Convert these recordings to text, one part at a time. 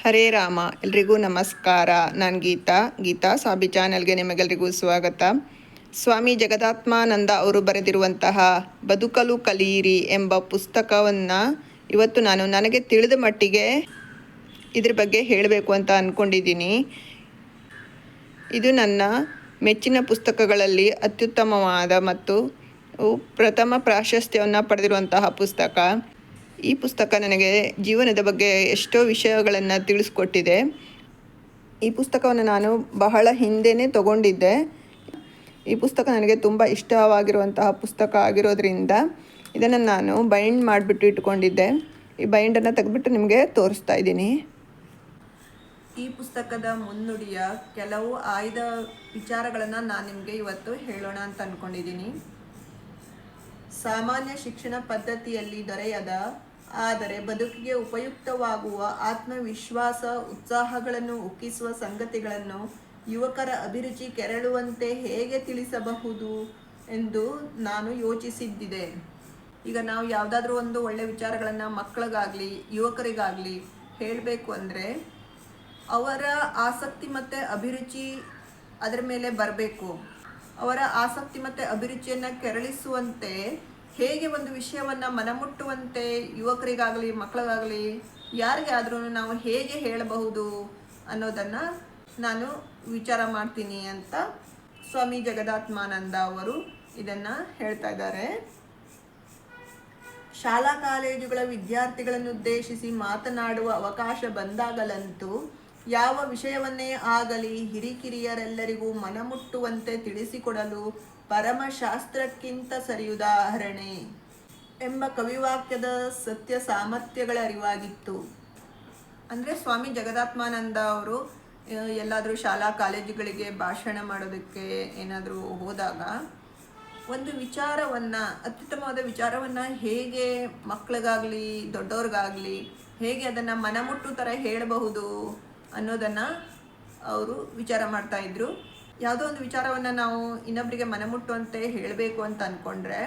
ಹರೇ ರಾಮ, ಎಲ್ರಿಗೂ ನಮಸ್ಕಾರ. ನಾನು ಗೀತಾ. ಗೀತಾ ಸಾಬಿ ಚಾನೆಲ್ಗೆ ನಿಮಗೆಲ್ರಿಗೂ ಸ್ವಾಗತ. ಸ್ವಾಮಿ ಜಗದಾತ್ಮಾನಂದ ಅವರು ಬರೆದಿರುವಂತಹ ಬದುಕಲು ಕಲಿಯಿರಿ ಎಂಬ ಪುಸ್ತಕವನ್ನು ಇವತ್ತು ನಾನು ನನಗೆ ತಿಳಿದ ಮಟ್ಟಿಗೆ ಇದ್ರ ಬಗ್ಗೆ ಹೇಳಬೇಕು ಅಂತ ಅಂದ್ಕೊಂಡಿದ್ದೀನಿ ಇದು ನನ್ನ ಮೆಚ್ಚಿನ ಪುಸ್ತಕಗಳಲ್ಲಿ ಅತ್ಯುತ್ತಮವಾದ ಮತ್ತು ಪ್ರಥಮ ಪ್ರಾಶಸ್ತ್ಯವನ್ನು ಪಡೆದಿರುವಂತಹ ಪುಸ್ತಕ. ಈ ಪುಸ್ತಕ ನನಗೆ ಜೀವನದ ಬಗ್ಗೆ ಎಷ್ಟೋ ವಿಷಯಗಳನ್ನು ತಿಳಿಸ್ಕೊಟ್ಟಿದೆ. ಈ ಪುಸ್ತಕವನ್ನು ನಾನು ಬಹಳ ಹಿಂದೆನೇ ತಗೊಂಡಿದ್ದೆ. ಈ ಪುಸ್ತಕ ನನಗೆ ತುಂಬ ಇಷ್ಟವಾಗಿರುವಂತಹ ಪುಸ್ತಕ ಆಗಿರೋದ್ರಿಂದ ಇದನ್ನು ನಾನು ಬೈಂಡ್ ಮಾಡಿಬಿಟ್ಟು ಇಟ್ಕೊಂಡಿದ್ದೆ. ಈ ಬೈಂಡನ್ನು ತೆಗೆದ್ಬಿಟ್ಟು ನಿಮಗೆ ತೋರಿಸ್ತಾ ಇದ್ದೀನಿ. ಈ ಪುಸ್ತಕದ ಮುನ್ನುಡಿಯ ಕೆಲವು ಆಯ್ದ ವಿಚಾರಗಳನ್ನು ನಾನು ನಿಮಗೆ ಇವತ್ತು ಹೇಳೋಣ ಅಂತ ಅಂದ್ಕೊಂಡಿದ್ದೀನಿ ಸಾಮಾನ್ಯ ಶಿಕ್ಷಣ ಪದ್ಧತಿಯಲ್ಲಿ ದೊರೆಯದ ಆದರೆ ಬದುಕಿಗೆ ಉಪಯುಕ್ತವಾಗುವ ಆತ್ಮವಿಶ್ವಾಸ, ಉತ್ಸಾಹಗಳನ್ನು ಉಕ್ಕಿಸುವ ಸಂಗತಿಗಳನ್ನು ಯುವಕರ ಅಭಿರುಚಿ ಕೆರಳುವಂತೆ ಹೇಗೆ ತಿಳಿಸಬಹುದು ಎಂದು ನಾನು ಯೋಚಿಸಿದ್ದಿದೆ. ಈಗ ನಾವು ಯಾವುದಾದ್ರೂ ಒಂದು ಒಳ್ಳೆಯ ವಿಚಾರಗಳನ್ನು ಮಕ್ಕಳಿಗಾಗಲಿ, ಯುವಕರಿಗಾಗಲಿ ಹೇಳಬೇಕು ಅಂದರೆ ಅವರ ಆಸಕ್ತಿ ಮತ್ತು ಅಭಿರುಚಿ ಅದರ ಮೇಲೆ ಬರಬೇಕು. ಅವರ ಆಸಕ್ತಿ ಮತ್ತು ಅಭಿರುಚಿಯನ್ನು ಕೆರಳಿಸುವಂತೆ ಹೇಗೆ ಒಂದು ವಿಷಯವನ್ನು ಮನಮುಟ್ಟುವಂತೆ ಯುವಕರಿಗಾಗಲಿ, ಮಕ್ಕಳಿಗಾಗಲಿ, ಯಾರಿಗೆ ಆದ್ರೂ ನಾವು ಹೇಗೆ ಹೇಳಬಹುದು ಅನ್ನೋದನ್ನು ನಾನು ವಿಚಾರ ಮಾಡ್ತೀನಿ ಅಂತ ಸ್ವಾಮಿ ಜಗದಾತ್ಮಾನಂದ ಅವರು ಇದನ್ನು ಹೇಳ್ತಾ ಇದ್ದಾರೆ. ಶಾಲಾ ಕಾಲೇಜುಗಳ ವಿದ್ಯಾರ್ಥಿಗಳನ್ನು ಉದ್ದೇಶಿಸಿ ಮಾತನಾಡುವ ಅವಕಾಶ ಬಂದಾಗಲಂತೂ ಯಾವ ವಿಷಯವನ್ನೇ ಆಗಲಿ ಹಿರಿಕಿರಿಯರೆಲ್ಲರಿಗೂ ಮನಮುಟ್ಟುವಂತೆ ತಿಳಿಸಿಕೊಡಲು ಪರಮಶಾಸ್ತ್ರಕ್ಕಿಂತ ಸರಿಯುದಾಹರಣೆ ಎಂಬ ಕವಿವಾಕ್ಯದ ಸತ್ಯ ಸಾಮರ್ಥ್ಯಗಳ ಅರಿವಾಗಿತ್ತು. ಅಂದರೆ ಸ್ವಾಮಿ ಜಗದಾತ್ಮಾನಂದ ಅವರು ಎಲ್ಲಾದರೂ ಶಾಲಾ ಕಾಲೇಜುಗಳಿಗೆ ಭಾಷಣ ಮಾಡೋದಕ್ಕೆ ಏನಾದರೂ ಹೋದಾಗ ಒಂದು ವಿಚಾರವನ್ನು, ಅತ್ಯುತ್ತಮವಾದ ವಿಚಾರವನ್ನು ಹೇಗೆ ಮಕ್ಕಳಿಗಾಗಲಿ ದೊಡ್ಡವ್ರಿಗಾಗಲಿ ಹೇಗೆ ಅದನ್ನು ಮನಮುಟ್ಟು ಥರ ಹೇಳಬಹುದು ಅನ್ನೋದನ್ನು ಅವರು ವಿಚಾರ ಮಾಡ್ತಾಯಿದ್ರು ಯಾವುದೋ ಒಂದು ವಿಚಾರವನ್ನು ನಾವು ಇನ್ನೊಬ್ಬರಿಗೆ ಮನಮುಟ್ಟುವಂತೆ ಹೇಳಬೇಕು ಅಂತ ಅಂದ್ಕೊಂಡ್ರೆ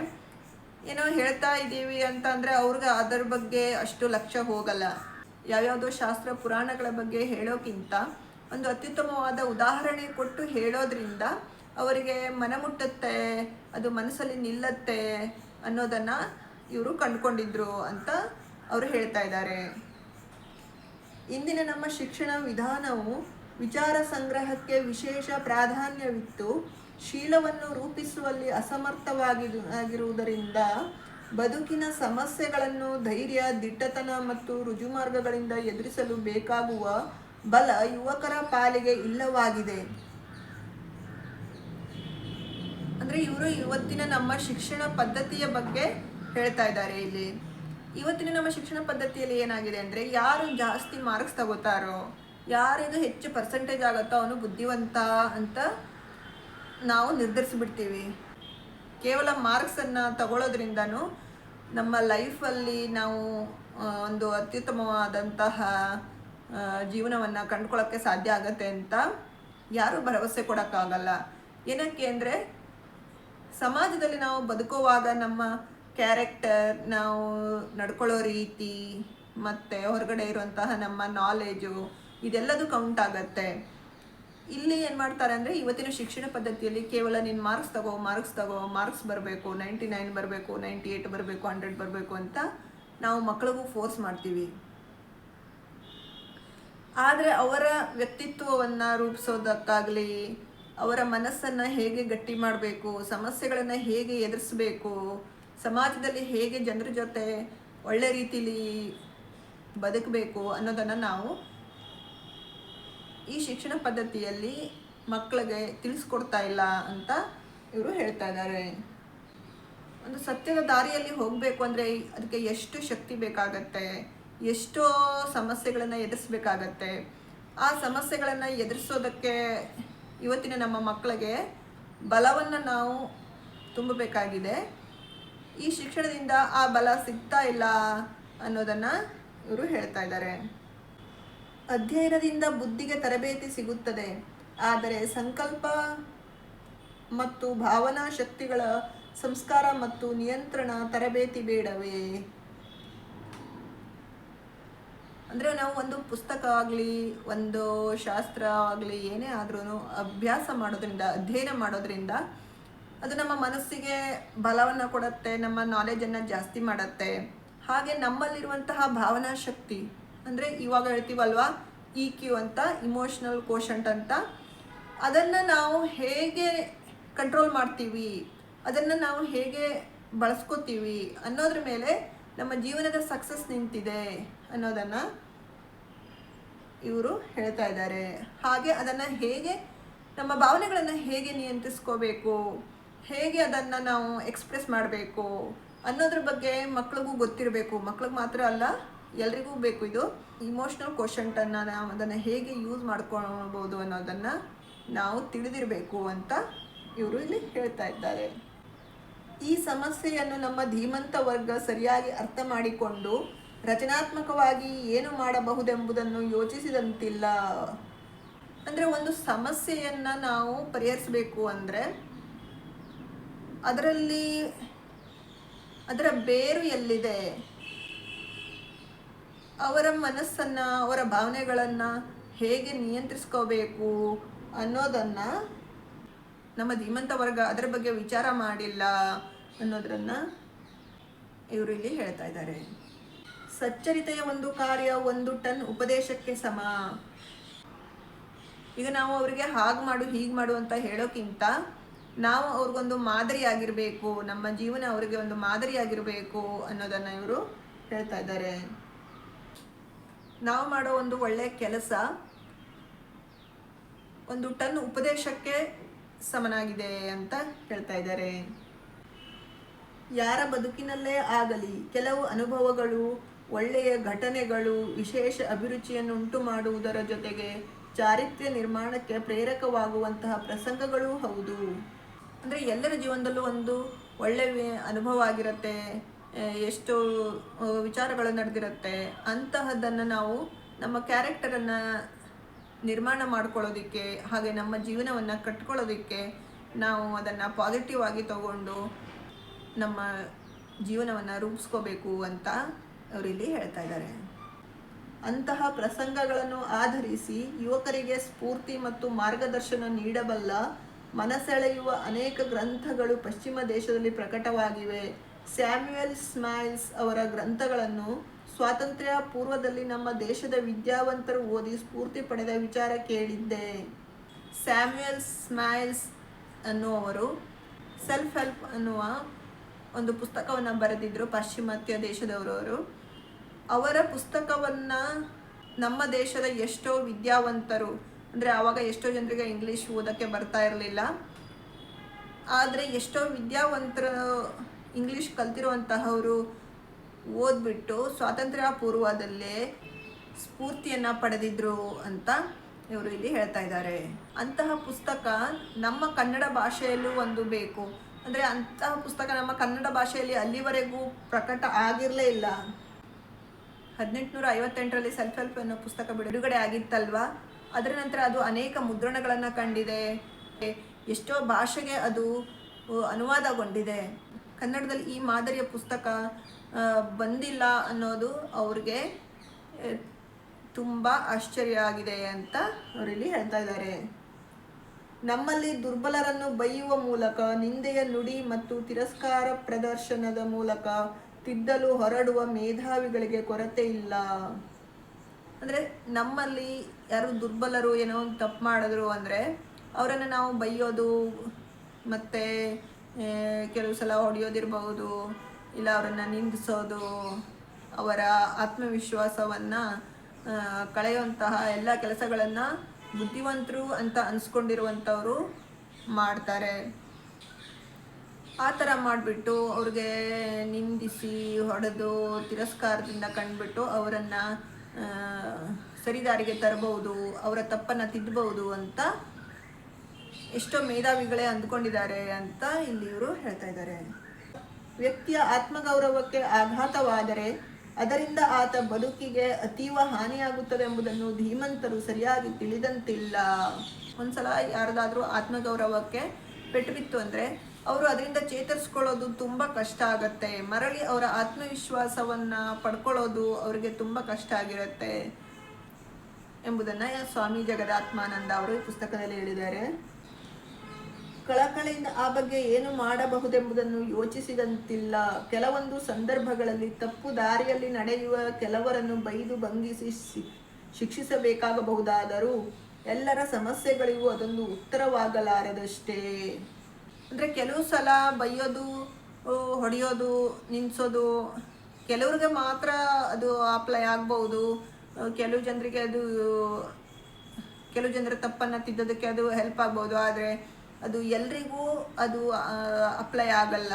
ಏನೋ ಹೇಳ್ತಾ ಇದ್ದೀವಿ ಅಂತ ಅಂದರೆ ಅವ್ರಿಗೆ ಅದರ ಬಗ್ಗೆ ಅಷ್ಟು ಲಕ್ಷ್ಯ ಹೋಗಲ್ಲ. ಯಾವ್ಯಾವುದೋ ಶಾಸ್ತ್ರ ಪುರಾಣಗಳ ಬಗ್ಗೆ ಹೇಳೋಕ್ಕಿಂತ ಒಂದು ಅತ್ಯುತ್ತಮವಾದ ಉದಾಹರಣೆ ಕೊಟ್ಟು ಹೇಳೋದ್ರಿಂದ ಅವರಿಗೆ ಮನಮುಟ್ಟುತ್ತೆ, ಅದು ಮನಸ್ಸಲ್ಲಿ ನಿಲ್ಲತ್ತೆ ಅನ್ನೋದನ್ನು ಇವರು ಕಂಡುಕೊಂಡಿದ್ರು ಅಂತ ಅವರು ಹೇಳ್ತಾ ಇದ್ದಾರೆ. ಇಂದಿನ ನಮ್ಮ ಶಿಕ್ಷಣ ವಿಧಾನವು ವಿಚಾರ ಸಂಗ್ರಹಕ್ಕೆ ವಿಶೇಷ ಪ್ರಾಧಾನ್ಯವಿತ್ತು. ಶೀಲವನ್ನು ರೂಪಿಸುವಲ್ಲಿ ಅಸಮರ್ಥವಾಗಿ ಆಗಿರುವುದರಿಂದ ಬದುಕಿನ ಸಮಸ್ಯೆಗಳನ್ನು ಧೈರ್ಯ, ದಿಟ್ಟತನ ಮತ್ತು ರುಜುಮಾರ್ಗಗಳಿಂದ ಎದುರಿಸಲು ಬೇಕಾಗುವ ಬಲ ಯುವಕರ ಪಾಲಿಗೆ ಇಲ್ಲವಾಗಿದೆ. ಅಂದರೆ ಇವರು ಇವತ್ತಿನ ನಮ್ಮ ಶಿಕ್ಷಣ ಪದ್ಧತಿಯ ಬಗ್ಗೆ ಹೇಳ್ತಾ ಇದ್ದಾರೆ ಇಲ್ಲಿ. ಇವತ್ತಿನ ನಮ್ಮ ಶಿಕ್ಷಣ ಪದ್ಧತಿಯಲ್ಲಿ ಏನಾಗಿದೆ ಅಂದರೆ ಯಾರು ಜಾಸ್ತಿ ಮಾರ್ಕ್ಸ್ ತಗೋತಾರೋ ಯಾರಿದು ಹೆಚ್ಚು ಪರ್ಸೆಂಟೇಜ್ ಆಗುತ್ತೋ ಅವನು ಬುದ್ಧಿವಂತ ಅಂತ ನಾವು ನಿರ್ಧರಿಸಿಬಿಡ್ತೀವಿ. ಕೇವಲ ಮಾರ್ಕ್ಸನ್ನು ತಗೊಳ್ಳೋದ್ರಿಂದನೂ ನಮ್ಮ ಲೈಫಲ್ಲಿ ನಾವು ಒಂದು ಅತ್ಯುತ್ತಮವಾದಂತಹ ಜೀವನವನ್ನು ಕಂಡುಕೊಳ್ಳೋಕ್ಕೆ ಸಾಧ್ಯ ಆಗತ್ತೆ ಅಂತ ಯಾರೂ ಭರವಸೆ ಕೊಡೋಕ್ಕಾಗಲ್ಲ. ಏನಕ್ಕೆ ಅಂದರೆ, ಸಮಾಜದಲ್ಲಿ ನಾವು ಬದುಕುವಾಗ ನಮ್ಮ ಕ್ಯಾರೆಕ್ಟರ್ ನಾವು ನಡ್ಕೊಳ್ಳೋ ರೀತಿ ಮತ್ತು ಹೊರಗಡೆ ಇರುವಂತಹ ನಮ್ಮ ನಾಲೆಜು ಇದೆಲ್ಲದೂ ಕೌಂಟ್ ಆಗತ್ತೆ. ಇಲ್ಲಿ ಏನು ಮಾಡ್ತಾರೆ ಅಂದರೆ ಇವತ್ತಿನ ಶಿಕ್ಷಣ ಪದ್ಧತಿಯಲ್ಲಿ ಕೇವಲ ನೀನು ಮಾರ್ಕ್ಸ್ ತಗೋ ಮಾರ್ಕ್ಸ್ ತಗೋ ಮಾರ್ಕ್ಸ್ ಬರಬೇಕು ನೈಂಟಿ ನೈನ್ ಬರಬೇಕು ನೈಂಟಿ ಏಯ್ಟ್ ಬರಬೇಕು ಹಂಡ್ರೆಡ್ ಬರಬೇಕು ಅಂತ ನಾವು ಮಕ್ಕಳಿಗೂ ಫೋರ್ಸ್ ಮಾಡ್ತೀವಿ. ಆದರೆ ಅವರ ವ್ಯಕ್ತಿತ್ವವನ್ನು ರೂಪಿಸೋದಕ್ಕಾಗಲಿ, ಅವರ ಮನಸ್ಸನ್ನು ಹೇಗೆ ಗಟ್ಟಿ ಮಾಡಬೇಕು, ಸಮಸ್ಯೆಗಳನ್ನು ಹೇಗೆ ಎದುರಿಸಬೇಕು ಸಮಾಜದಲ್ಲಿ ಹೇಗೆ ಜನರ ಜೊತೆ ಒಳ್ಳೆ ರೀತಿಲಿ ಬದುಕಬೇಕು ಅನ್ನೋದನ್ನು ನಾವು ಈ ಶಿಕ್ಷಣ ಪದ್ಧತಿಯಲ್ಲಿ ಮಕ್ಕಳಿಗೆ ತಿಳಿಸ್ಕೊಡ್ತಾ ಇಲ್ಲ ಅಂತ ಇವರು ಹೇಳ್ತಾ ಇದ್ದಾರೆ. ಒಂದು ಸತ್ಯದ ದಾರಿಯಲ್ಲಿ ಹೋಗಬೇಕು ಅಂದರೆ ಅದಕ್ಕೆ ಎಷ್ಟು ಶಕ್ತಿ ಬೇಕಾಗತ್ತೆ, ಎಷ್ಟೋ ಸಮಸ್ಯೆಗಳನ್ನು ಎದುರಿಸ್ಬೇಕಾಗತ್ತೆ. ಆ ಸಮಸ್ಯೆಗಳನ್ನು ಎದುರಿಸೋದಕ್ಕೆ ಇವತ್ತಿನ ನಮ್ಮ ಮಕ್ಕಳಿಗೆ ಬಲವನ್ನು ನಾವು ತುಂಬಬೇಕಾಗಿದೆ. ಈ ಶಿಕ್ಷಣದಿಂದ ಆ ಬಲ ಸಿಗ್ತಾ ಇಲ್ಲ ಅನ್ನೋದನ್ನು ಇವರು ಹೇಳ್ತಾ ಇದ್ದಾರೆ. ಅಧ್ಯಯನದಿಂದ ಬುದ್ಧಿಗೆ ತರಬೇತಿ ಸಿಗುತ್ತದೆ. ಆದರೆ ಸಂಕಲ್ಪ ಮತ್ತು ಭಾವನಾ ಶಕ್ತಿಗಳ ಸಂಸ್ಕಾರ ಮತ್ತು ನಿಯಂತ್ರಣ ತರಬೇತಿ ಬೇಡವೇ? ಅಂದರೆ ನಾವು ಒಂದು ಪುಸ್ತಕ ಆಗಲಿ, ಒಂದು ಶಾಸ್ತ್ರ ಆಗಲಿ, ಏನೇ ಆದ್ರೂ ಅಭ್ಯಾಸ ಮಾಡೋದ್ರಿಂದ, ಅಧ್ಯಯನ ಮಾಡೋದ್ರಿಂದ ಅದು ನಮ್ಮ ಮನಸ್ಸಿಗೆ ಬಲವನ್ನು ಕೊಡುತ್ತೆ, ನಮ್ಮ ನಾಲೆಜನ್ನು ಜಾಸ್ತಿ ಮಾಡುತ್ತೆ. ಹಾಗೆ ನಮ್ಮಲ್ಲಿರುವಂತಹ ಭಾವನಾ ಶಕ್ತಿ, ಅಂದರೆ ಇವಾಗ ಹೇಳ್ತೀವಲ್ವಾ ಇ ಕ್ಯೂ ಅಂತ ಇಮೋಷ್ನಲ್ ಕೋಶಂಟ್ ಅಂತ, ಅದನ್ನು ನಾವು ಹೇಗೆ ಕಂಟ್ರೋಲ್ ಮಾಡ್ತೀವಿ, ಅದನ್ನು ನಾವು ಹೇಗೆ ಬಳಸ್ಕೋತೀವಿ ಅನ್ನೋದ್ರ ಮೇಲೆ ನಮ್ಮ ಜೀವನದ ಸಕ್ಸಸ್ ನಿಂತಿದೆ ಅನ್ನೋದನ್ನು ಇವರು ಹೇಳ್ತಾ ಇದ್ದಾರೆ. ಹಾಗೆ ಅದನ್ನು ಹೇಗೆ, ನಮ್ಮ ಭಾವನೆಗಳನ್ನು ಹೇಗೆ ನಿಯಂತ್ರಿಸ್ಕೋಬೇಕು ಹೇಗೆ ಅದನ್ನು ನಾವು ಎಕ್ಸ್ಪ್ರೆಸ್ ಮಾಡಬೇಕು ಅನ್ನೋದ್ರ ಬಗ್ಗೆ ಮಕ್ಳಿಗೂ ಗೊತ್ತಿರಬೇಕು. ಮಕ್ಳಿಗೆ ಮಾತ್ರ ಅಲ್ಲ, ಎಲ್ರಿಗೂ ಬೇಕು ಇದು. ಇಮೋಷ್ನಲ್ ಕ್ವಶಂಟನ್ನು ನಾವು ಅದನ್ನು ಹೇಗೆ ಯೂಸ್ ಮಾಡ್ಕೊಳ್ಬೋದು ಅನ್ನೋದನ್ನು ನಾವು ತಿಳಿದಿರಬೇಕು ಅಂತ ಇವರು ಇಲ್ಲಿ ಹೇಳ್ತಾ ಇದ್ದಾರೆ. ಈ ಸಮಸ್ಯೆಯನ್ನು ನಮ್ಮ ಧೀಮಂತ ವರ್ಗ ಸರಿಯಾಗಿ ಅರ್ಥ ಮಾಡಿಕೊಂಡು ರಚನಾತ್ಮಕವಾಗಿ ಏನು ಮಾಡಬಹುದೆಂಬುದನ್ನು ಯೋಚಿಸಿದಂತಿಲ್ಲ. ಅಂದರೆ ಒಂದು ಸಮಸ್ಯೆಯನ್ನು ನಾವು ಪರಿಹರಿಸಬೇಕು ಅಂದರೆ ಅದರಲ್ಲಿ ಅದರ ಬೇರು ಎಲ್ಲಿದೆ? ಅವರ ಮನಸ್ಸನ್ನು, ಅವರ ಭಾವನೆಗಳನ್ನು ಹೇಗೆ ನಿಯಂತ್ರಿಸ್ಕೋಬೇಕು ಅನ್ನೋದನ್ನು ನಮ್ಮ ಧೀಮಂತ ವರ್ಗ ಅದರ ಬಗ್ಗೆ ವಿಚಾರ ಮಾಡಿಲ್ಲ ಅನ್ನೋದ್ರನ್ನ ಇವರು ಇಲ್ಲಿ ಹೇಳ್ತಾ ಇದ್ದಾರೆ. ಸಚ್ಚರಿತೆಯ ಒಂದು ಕಾರ್ಯ ಒಂದು ಟನ್ ಉಪದೇಶಕ್ಕೆ ಸಮ. ಈಗ ನಾವು ಅವರಿಗೆ ಹಾಗೆ ಮಾಡು ಹೀಗೆ ಮಾಡು ಅಂತ ಹೇಳೋಕ್ಕಿಂತ ನಾವು ಅವ್ರಿಗೊಂದು ಮಾದರಿಯಾಗಿರಬೇಕು, ನಮ್ಮ ಜೀವನ ಅವರಿಗೆ ಒಂದು ಮಾದರಿಯಾಗಿರಬೇಕು ಅನ್ನೋದನ್ನು ಇವರು ಹೇಳ್ತಾ ಇದ್ದಾರೆ. ನಾವು ಮಾಡೋ ಒಂದು ಒಳ್ಳೆಯ ಕೆಲಸ ಒಂದು ಟನ್ ಉಪದೇಶಕ್ಕೆ ಸಮನಾಗಿದೆ ಅಂತ ಹೇಳ್ತಾ ಇದ್ದಾರೆ. ಯಾರ ಬದುಕಿನಲ್ಲೇ ಆಗಲಿ ಕೆಲವು ಅನುಭವಗಳು, ಒಳ್ಳೆಯ ಘಟನೆಗಳು, ವಿಶೇಷ ಅಭಿರುಚಿಯನ್ನು ಉಂಟು ಮಾಡುವುದರ ಜೊತೆಗೆ ಚಾರಿತ್ರ್ಯ ನಿರ್ಮಾಣಕ್ಕೆ ಪ್ರೇರಕವಾಗುವಂತಹ ಪ್ರಸಂಗಗಳೂ ಹೌದು. ಅಂದರೆ ಎಲ್ಲರ ಜೀವನದಲ್ಲೂ ಒಂದು ಒಳ್ಳೆಯ ಅನುಭವ ಆಗಿರುತ್ತೆ ಎಷ್ಟು ವಿಚಾರಗಳು ನಡೆದಿರುತ್ತೆ ಅಂತಹದ್ದನ್ನು ನಾವು ನಮ್ಮ ಕ್ಯಾರೆಕ್ಟರನ್ನು ನಿರ್ಮಾಣ ಮಾಡ್ಕೊಳ್ಳೋದಕ್ಕೆ, ಹಾಗೆ ನಮ್ಮ ಜೀವನವನ್ನು ಕಟ್ಕೊಳ್ಳೋದಕ್ಕೆ ನಾವು ಅದನ್ನು ಪಾಸಿಟಿವ್ ಆಗಿ ತಗೊಂಡು ನಮ್ಮ ಜೀವನವನ್ನು ರೂಪಿಸ್ಕೋಬೇಕು ಅಂತ ಅವರಿಲ್ಲಿ ಹೇಳ್ತಾ ಇದ್ದಾರೆ. ಅಂತಹ ಪ್ರಸಂಗಗಳನ್ನು ಆಧರಿಸಿ ಯುವಕರಿಗೆ ಸ್ಫೂರ್ತಿ ಮತ್ತು ಮಾರ್ಗದರ್ಶನ ನೀಡಬಲ್ಲ ಮನಸೆಳೆಯುವ ಅನೇಕ ಗ್ರಂಥಗಳು ಪಶ್ಚಿಮ ದೇಶದಲ್ಲಿ ಪ್ರಕಟವಾಗಿವೆ. ಸ್ಯಾಮ್ಯುಯಲ್ ಸ್ಮೈಲ್ಸ್ ಅವರ ಗ್ರಂಥಗಳನ್ನು ಸ್ವಾತಂತ್ರ್ಯ ಪೂರ್ವದಲ್ಲಿ ನಮ್ಮ ದೇಶದ ವಿದ್ಯಾವಂತರು ಓದಿ ಸ್ಫೂರ್ತಿ ಪಡೆದ ವಿಚಾರ ಕೇಳಿದ್ದೆ. ಸ್ಯಾಮ್ಯುಯಲ್ ಸ್ಮೈಲ್ಸ್ ಅನ್ನುವರು ಸೆಲ್ಫ್ ಹೆಲ್ಪ್ ಅನ್ನುವ ಒಂದು ಪುಸ್ತಕವನ್ನು ಬರೆದಿದ್ದರು ಪಾಶ್ಚಿಮಾತ್ಯ ದೇಶದವರವರು. ಅವರು ಪುಸ್ತಕವನ್ನು ನಮ್ಮ ದೇಶದ ಎಷ್ಟೋ ವಿದ್ಯಾವಂತರು ಅಂದರೆ ಆವಾಗ ಎಷ್ಟೋ ಜನರಿಗೆ ಇಂಗ್ಲೀಷ್ ಓದೋಕ್ಕೆ ಬರ್ತಾ ಇರಲಿಲ್ಲ. ಆದರೆ ಎಷ್ಟೋ ವಿದ್ಯಾವಂತರು ಇಂಗ್ಲೀಷ್ ಕಲ್ತಿರುವಂತಹವರು ಓದ್ಬಿಟ್ಟು ಸ್ವಾತಂತ್ರ್ಯ ಪೂರ್ವದಲ್ಲೇ ಸ್ಫೂರ್ತಿಯನ್ನು ಪಡೆದಿದ್ರು ಅಂತ ಇವರು ಇಲ್ಲಿ ಹೇಳ್ತಾ ಇದ್ದಾರೆ. ಅಂತಹ ಪುಸ್ತಕ ನಮ್ಮ ಕನ್ನಡ ಭಾಷೆಯಲ್ಲೂ ಒಂದು ಬೇಕು. ಅಂದರೆ ಅಂತಹ ಪುಸ್ತಕ ನಮ್ಮ ಕನ್ನಡ ಭಾಷೆಯಲ್ಲಿ ಅಲ್ಲಿವರೆಗೂ ಪ್ರಕಟ ಆಗಿರಲೇ ಇಲ್ಲ. ಹದಿನೆಂಟುನೂರ ಐವತ್ತೆಂಟರಲ್ಲಿ ಸೆಲ್ಫ್ ಹೆಲ್ಪ್ ಅನ್ನೋ ಪುಸ್ತಕ ಬಿಡುಗಡೆ ಆಗಿತ್ತಲ್ವಾ? ಅದರ ನಂತರ ಅದು ಅನೇಕ ಮುದ್ರಣಗಳನ್ನು ಕಂಡಿದೆ. ಎಷ್ಟೋ ಭಾಷೆಗೆ ಅದು ಅನುವಾದಗೊಂಡಿದೆ. ಕನ್ನಡದಲ್ಲಿ ಈ ಮಾದರಿಯ ಪುಸ್ತಕ ಬಂದಿಲ್ಲ ಅನ್ನೋದು ಅವ್ರಿಗೆ ತುಂಬ ಆಶ್ಚರ್ಯ ಆಗಿದೆ ಅಂತ ಅವರಿಲ್ಲಿ ಹೇಳ್ತಾ ಇದ್ದಾರೆ. ನಮ್ಮಲ್ಲಿ ದುರ್ಬಲರನ್ನು ಬೈಯುವ ಮೂಲಕ, ನಿಂದೆಯ ನುಡಿ ಮತ್ತು ತಿರಸ್ಕಾರ ಪ್ರದರ್ಶನದ ಮೂಲಕ ತಿದ್ದಲು ಹೊರಡುವ ಮೇಧಾವಿಗಳಿಗೆ ಕೊರತೆ ಇಲ್ಲ. ಅಂದರೆ ನಮ್ಮಲ್ಲಿ ಯಾರು ದುರ್ಬಲರು ಏನೋ ಒಂದು ತಪ್ಪು ಮಾಡಿದ್ರು ಅಂದರೆ ಅವರನ್ನು ನಾವು ಬೈಯೋದು ಮತ್ತು ಕೆಲವು ಸಲ ಹೊಡೆಯೋದಿರ್ಬಹುದು ಇಲ್ಲ ಅವರನ್ನು ನಿಂದಿಸೋದು, ಅವರ ಆತ್ಮವಿಶ್ವಾಸವನ್ನು ಕಳೆಯುವಂತಹ ಎಲ್ಲ ಕೆಲಸಗಳನ್ನು ಬುದ್ಧಿವಂತರು ಅಂತ ಅನ್ಸ್ಕೊಂಡಿರುವಂಥವರು ಮಾಡ್ತಾರೆ. ಆ ಥರ ಮಾಡಿಬಿಟ್ಟು ಅವ್ರಿಗೆ ನಿಂದಿಸಿ, ಹೊಡೆದು, ತಿರಸ್ಕಾರದಿಂದ ಕಂಡುಬಿಟ್ಟು ಅವರನ್ನು ಸರಿದಾರಿಗೆ ತರಬಹುದು, ಅವರ ತಪ್ಪನ್ನು ತಿದ್ದಬಹುದು ಅಂತ ಎಷ್ಟೋ ಮೇಧಾವಿಗಳೇ ಅಂದ್ಕೊಂಡಿದ್ದಾರೆ ಅಂತ ಇಲ್ಲಿ ಇವರು ಹೇಳ್ತಾ ಇದ್ದಾರೆ. ವ್ಯಕ್ತಿಯ ಆತ್ಮಗೌರವಕ್ಕೆ ಆಘಾತವಾದರೆ ಅದರಿಂದ ಆತ ಬದುಕಿಗೆ ಅತೀವ ಹಾನಿಯಾಗುತ್ತದೆ ಎಂಬುದನ್ನು ಧೀಮಂತರು ಸರಿಯಾಗಿ ತಿಳಿದಂತಿಲ್ಲ. ಒಂದ್ಸಲ ಯಾರದಾದ್ರೂ ಆತ್ಮಗೌರವಕ್ಕೆ ಪೆಟ್ಟು ಬಿತ್ತು ಅಂದರೆ ಅವರು ಅದರಿಂದ ಚೇತರಿಸ್ಕೊಳ್ಳೋದು ತುಂಬ ಕಷ್ಟ ಆಗತ್ತೆ. ಮರಳಿ ಅವರ ಆತ್ಮವಿಶ್ವಾಸವನ್ನ ಪಡ್ಕೊಳ್ಳೋದು ಅವರಿಗೆ ತುಂಬ ಕಷ್ಟ ಆಗಿರುತ್ತೆ. ಎಂಬುದನ್ನ ಸ್ವಾಮಿ ಜಗದಾತ್ಮಾನಂದ ಅವರು ಈ ಪುಸ್ತಕದಲ್ಲಿ ಹೇಳಿದ್ದಾರೆ. ಕಳಕಳಿಯಿಂದ ಆ ಬಗ್ಗೆ ಏನು ಮಾಡಬಹುದೆಂಬುದನ್ನು ಯೋಚಿಸಿದಂತಿಲ್ಲ. ಕೆಲವೊಂದು ಸಂದರ್ಭಗಳಲ್ಲಿ ತಪ್ಪು ದಾರಿಯಲ್ಲಿ ನಡೆಯುವ ಕೆಲವರನ್ನು ಬೈದು ಭಂಗಿಸಿ ಶಿಕ್ಷಿಸಬೇಕಾಗಬಹುದಾದರೂ ಎಲ್ಲರ ಸಮಸ್ಯೆಗಳಿಗೂ ಅದೊಂದು ಉತ್ತರವಾಗಲಾರದಷ್ಟೇ. ಅಂದರೆ ಕೆಲವು ಸಲ ಬೈಯೋದು ಹೊಡೆಯೋದು ನಿಲ್ಲಿಸೋದು ಕೆಲವ್ರಿಗೆ ಮಾತ್ರ ಅದು ಅಪ್ಲೈ ಆಗ್ಬೋದು ಕೆಲವು ಜನರಿಗೆ ಅದು, ಕೆಲವು ಜನರ ತಪ್ಪನ್ನು ತಿದ್ದೋದಕ್ಕೆ ಅದು ಹೆಲ್ಪ್ ಆಗ್ಬೋದು ಆದರೆ ಅದು ಎಲ್ರಿಗೂ ಅದು ಅಪ್ಲೈ ಆಗಲ್ಲ.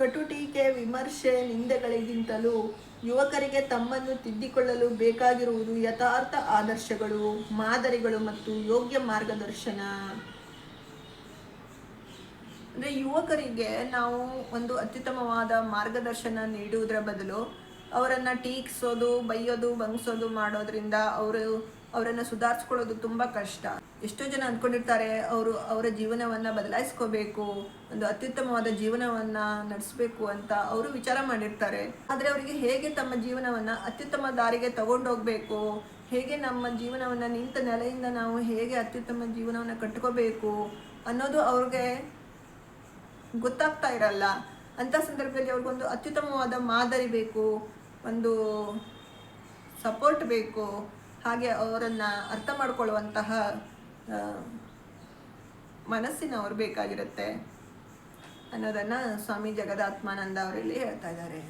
ಕಟುಟೀಕೆ, ವಿಮರ್ಶೆ, ನಿಂದೆಗಳಿಗಿಂತಲೂ ಯುವಕರಿಗೆ ತಮ್ಮನ್ನು ತಿದ್ದಿಕೊಳ್ಳಲು ಬೇಕಾಗಿರುವುದು ಯಥಾರ್ಥ ಆದರ್ಶಗಳು, ಮಾದರಿಗಳು ಮತ್ತು ಯೋಗ್ಯ ಮಾರ್ಗದರ್ಶನ. ಅಂದರೆ ಯುವಕರಿಗೆ ನಾವು ಒಂದು ಅತ್ಯುತ್ತಮವಾದ ಮಾರ್ಗದರ್ಶನ ನೀಡುವುದರ ಬದಲು ಅವರನ್ನು ಟೀಕ್ಸೋದು, ಬೈಯೋದು, ಬಂಗ್ಸೋದು ಮಾಡೋದ್ರಿಂದ ಅವರು ಅವರನ್ನು ಸುಧಾರಿಸ್ಕೊಳ್ಳೋದು ತುಂಬ ಕಷ್ಟ. ಎಷ್ಟೋ ಜನ ಅಂದ್ಕೊಂಡಿರ್ತಾರೆ, ಅವರು ಅವರ ಜೀವನವನ್ನು ಬದಲಾಯಿಸ್ಕೋಬೇಕು, ಒಂದು ಅತ್ಯುತ್ತಮವಾದ ಜೀವನವನ್ನು ನಡೆಸಬೇಕು ಅಂತ ಅವರು ವಿಚಾರ ಮಾಡಿರ್ತಾರೆ. ಆದರೆ ಅವರಿಗೆ ಹೇಗೆ ತಮ್ಮ ಜೀವನವನ್ನು ಅತ್ಯುತ್ತಮ ದಾರಿಗೆ ತಗೊಂಡೋಗ್ಬೇಕು, ಹೇಗೆ ನಮ್ಮ ಜೀವನವನ್ನು ನಿಂತ ನೆಲೆಯಿಂದ ನಾವು ಹೇಗೆ ಅತ್ಯುತ್ತಮ ಜೀವನವನ್ನು ಕಟ್ಕೋಬೇಕು ಅನ್ನೋದು ಅವ್ರಿಗೆ ಗೊತ್ತಾಗ್ತಾ ಇರಲ್ಲ. ಅಂಥ ಸಂದರ್ಭದಲ್ಲಿ ಅವ್ರಿಗೊಂದು ಅತ್ಯುತ್ತಮವಾದ ಮಾದರಿ ಬೇಕು, ಒಂದು ಸಪೋರ್ಟ್ ಬೇಕು. ಹಾಗೆ ಅವರನ್ನು ಅರ್ಥ ಮಾಡ್ಕೊಳ್ಳುವಂತಹ ಮನಸ್ಸಿನ ಅವ್ರು ಬೇಕಾಗಿರುತ್ತೆ ಅನ್ನೋದನ್ನು ಸ್ವಾಮಿ ಜಗದಾತ್ಮಾನಂದ ಅವರಲ್ಲಿ ಹೇಳ್ತಾ ಇದ್ದಾರೆ.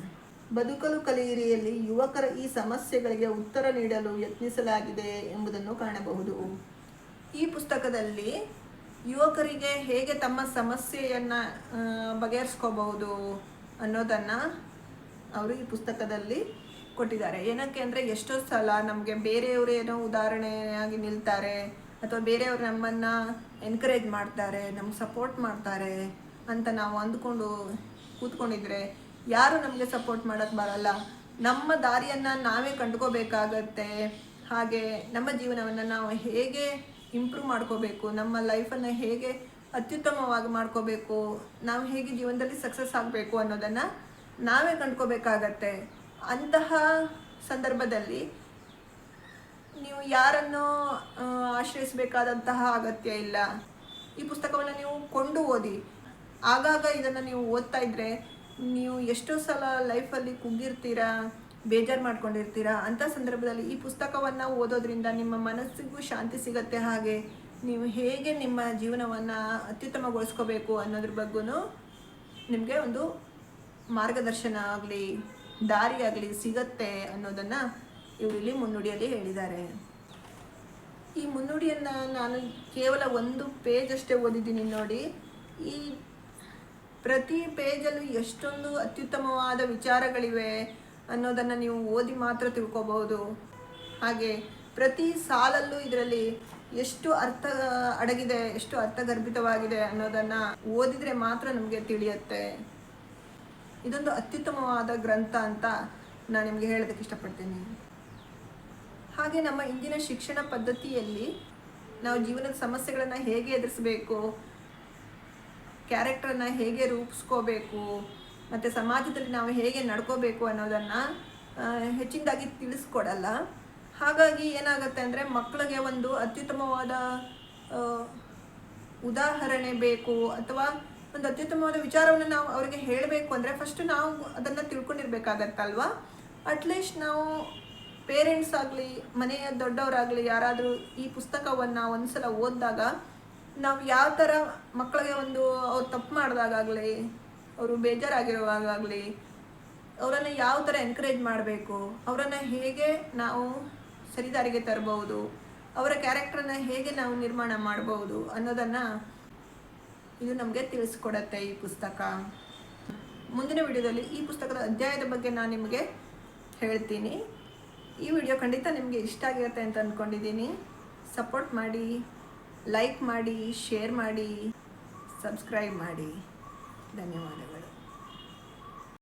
ಬದುಕಲು ಕಲಿಯಿರಿಯಲ್ಲಿ ಯುವಕರ ಈ ಸಮಸ್ಯೆಗಳಿಗೆ ಉತ್ತರ ನೀಡಲು ಯತ್ನಿಸಲಾಗಿದೆ ಎಂಬುದನ್ನು ಕಾಣಬಹುದು. ಈ ಪುಸ್ತಕದಲ್ಲಿ ಯುವಕರಿಗೆ ಹೇಗೆ ತಮ್ಮ ಸಮಸ್ಯೆಯನ್ನು ಬಗೆಹರಿಸ್ಕೋಬಹುದು ಅನ್ನೋದನ್ನು ಅವರು ಈ ಪುಸ್ತಕದಲ್ಲಿ ಕೊಟ್ಟಿದ್ದಾರೆ. ಏನಕ್ಕೆ ಅಂದರೆ ಎಷ್ಟೋ ಸಲ ನಮಗೆ ಬೇರೆಯವರು ಏನೋ ಉದಾಹರಣೆಯಾಗಿ ನಿಲ್ತಾರೆ, ಅಥವಾ ಬೇರೆಯವರು ನಮ್ಮನ್ನು ಎನ್ಕರೇಜ್ ಮಾಡ್ತಾರೆ, ನಮ್ಗೆ ಸಪೋರ್ಟ್ ಮಾಡ್ತಾರೆ ಅಂತ ನಾವು ಅಂದ್ಕೊಂಡು ಕೂತ್ಕೊಂಡಿದ್ರೆ ಯಾರು ನಮಗೆ ಸಪೋರ್ಟ್ ಮಾಡೋಕ್ಕೆ ಬರಲ್ಲ. ನಮ್ಮ ದಾರಿಯನ್ನು ನಾವೇ ಕಂಡ್ಕೋಬೇಕಾಗತ್ತೆ. ಹಾಗೆ ನಮ್ಮ ಜೀವನವನ್ನು ನಾವು ಹೇಗೆ ಇಂಪ್ರೂವ್ ಮಾಡ್ಕೋಬೇಕು, ನಮ್ಮ ಲೈಫನ್ನು ಹೇಗೆ ಅತ್ಯುತ್ತಮವಾಗಿ ಮಾಡ್ಕೋಬೇಕು, ನಾವು ಹೇಗೆ ಜೀವನದಲ್ಲಿ ಸಕ್ಸಸ್ ಆಗಬೇಕು ಅನ್ನೋದನ್ನು ನಾವೇ ಕಂಡ್ಕೋಬೇಕಾಗತ್ತೆ. ಅಂತಹ ಸಂದರ್ಭದಲ್ಲಿ ನೀವು ಯಾರನ್ನು ಆಶ್ರಯಿಸಬೇಕಾದಂತಹ ಅಗತ್ಯ ಇಲ್ಲ. ಈ ಪುಸ್ತಕವನ್ನು ನೀವು ಕೊಂಡು ಓದಿ. ಆಗಾಗ ಇದನ್ನು ನೀವು ಓದ್ತಾ ಇದ್ರೆ ನೀವು ಎಷ್ಟೋ ಸಲ ಲೈಫಲ್ಲಿ ಕುಗ್ಗಿರ್ತೀರಾ? ಬೇಜಾರು ಮಾಡ್ಕೊಂಡಿರ್ತೀರಾ? ಅಂಥ ಸಂದರ್ಭದಲ್ಲಿ ಈ ಪುಸ್ತಕವನ್ನು ಓದೋದ್ರಿಂದ ನಿಮ್ಮ ಮನಸ್ಸಿಗೂ ಶಾಂತಿ ಸಿಗತ್ತೆ ಹಾಗೆ ನೀವು ಹೇಗೆ ನಿಮ್ಮ ಜೀವನವನ್ನು ಅತ್ಯುತ್ತಮಗೊಳಿಸ್ಕೋಬೇಕು ಅನ್ನೋದ್ರ ಬಗ್ಗೂ ನಿಮಗೆ ಒಂದು ಮಾರ್ಗದರ್ಶನ ಆಗಲಿ, ದಾರಿ ಆಗಲಿ ಸಿಗತ್ತೆ ಅನ್ನೋದನ್ನು ಇವರಿಲ್ಲಿ ಮುನ್ನುಡಿಯಲ್ಲಿ ಹೇಳಿದ್ದಾರೆ. ಈ ಮುನ್ನುಡಿಯನ್ನು ನಾನು ಕೇವಲ ಒಂದು ಪೇಜ್ ಅಷ್ಟೇ ಓದಿದ್ದೀನಿ ನೋಡಿ. ಈ ಪ್ರತಿ ಪೇಜಲ್ಲೂ ಎಷ್ಟೊಂದು ಅತ್ಯುತ್ತಮವಾದ ವಿಚಾರಗಳಿವೆ. ಅನ್ನೋದನ್ನು ನೀವು ಓದಿ ಮಾತ್ರ ತಿಳ್ಕೊಬಹುದು. ಹಾಗೆ ಪ್ರತಿ ಸಾಲಲ್ಲೂ ಇದರಲ್ಲಿ ಎಷ್ಟು ಅರ್ಥ ಅಡಗಿದೆ, ಎಷ್ಟು ಅರ್ಥಗರ್ಭಿತವಾಗಿದೆ ಅನ್ನೋದನ್ನು ಓದಿದರೆ ಮಾತ್ರ ನಮಗೆ ತಿಳಿಯುತ್ತೆ. ಇದೊಂದು ಅತ್ಯುತ್ತಮವಾದ ಗ್ರಂಥ ಅಂತ ನಾನು ನಿಮಗೆ ಹೇಳೋದಕ್ಕೆ ಇಷ್ಟಪಡ್ತೀನಿ. ಹಾಗೆ ನಮ್ಮ ಇಂದಿನ ಶಿಕ್ಷಣ ಪದ್ಧತಿಯಲ್ಲಿ ನಾವು ಜೀವನದ ಸಮಸ್ಯೆಗಳನ್ನು ಹೇಗೆ ಎದುರಿಸಬೇಕು ಕ್ಯಾರೆಕ್ಟರನ್ನು ಹೇಗೆ ರೂಪಿಸ್ಕೋಬೇಕು ಮತ್ತು ಸಮಾಜದಲ್ಲಿ ನಾವು ಹೇಗೆ ನಡ್ಕೋಬೇಕು ಅನ್ನೋದನ್ನು ಹೆಚ್ಚಿನದಾಗಿ ತಿಳಿಸ್ಕೊಡಲ್ಲ. ಹಾಗಾಗಿ ಏನಾಗುತ್ತೆ ಅಂದರೆ ಮಕ್ಕಳಿಗೆ ಒಂದು ಅತ್ಯುತ್ತಮವಾದ ಉದಾಹರಣೆ ಬೇಕು ಅಥವಾ ಒಂದು ಅತ್ಯುತ್ತಮವಾದ ವಿಚಾರವನ್ನು ನಾವು ಅವರಿಗೆ ಹೇಳಬೇಕು ಅಂದರೆ ಫಸ್ಟ್ ನಾವು ಅದನ್ನು ತಿಳ್ಕೊಂಡಿರ್ಬೇಕಾಗತ್ತಲ್ವಾ? ಅಟ್ಲೀಸ್ಟ್ ನಾವು ಪೇರೆಂಟ್ಸ್ ಆಗಲಿ, ಮನೆಯ ದೊಡ್ಡವರಾಗಲಿ ಯಾರಾದರೂ ಈ ಪುಸ್ತಕವನ್ನು ಒಂದ್ಸಲ ಓದಿದಾಗ ನಾವು ಯಾವ ಥರ ಮಕ್ಕಳಿಗೆ ಒಂದು, ಅವ್ರು ತಪ್ಪು ಮಾಡಿದಾಗಲಿ ಅವರು ಬೇಜಾರಾಗಿರುವಾಗಲಿ, ಅವರನ್ನು ಯಾವ ಥರ ಎನ್ಕರೇಜ್ ಮಾಡಬೇಕು, ಅವರನ್ನು ಹೇಗೆ ನಾವು ಸರಿದಾರಿಗೆ ತರಬಹುದು ಅವರ ಕ್ಯಾರೆಕ್ಟರನ್ನ ಹೇಗೆ ನಾವು ನಿರ್ಮಾಣ ಮಾಡಬಹುದು ಅನ್ನೋದನ್ನು ಇದು ನಮಗೆ ತಿಳಿಸ್ಕೊಡತ್ತೆ ಈ ಪುಸ್ತಕ. ಮುಂದಿನ ವಿಡಿಯೋದಲ್ಲಿ ಈ ಪುಸ್ತಕದ ಅಧ್ಯಾಯದ ಬಗ್ಗೆ ನಾನು ನಿಮಗೆ ಹೇಳ್ತೀನಿ. ಈ ವಿಡಿಯೋ ಖಂಡಿತ ನಿಮಗೆ ಇಷ್ಟ ಆಗಿರುತ್ತೆ ಅಂತ ಅಂದ್ಕೊಂಡಿದ್ದೀನಿ ಸಪೋರ್ಟ್ ಮಾಡಿ ಲೈಕ್ ಮಾಡಿ ಶೇರ್ ಮಾಡಿ ಸಬ್ಸ್ಕ್ರೈಬ್ ಮಾಡಿ. ధన్యవాదాలు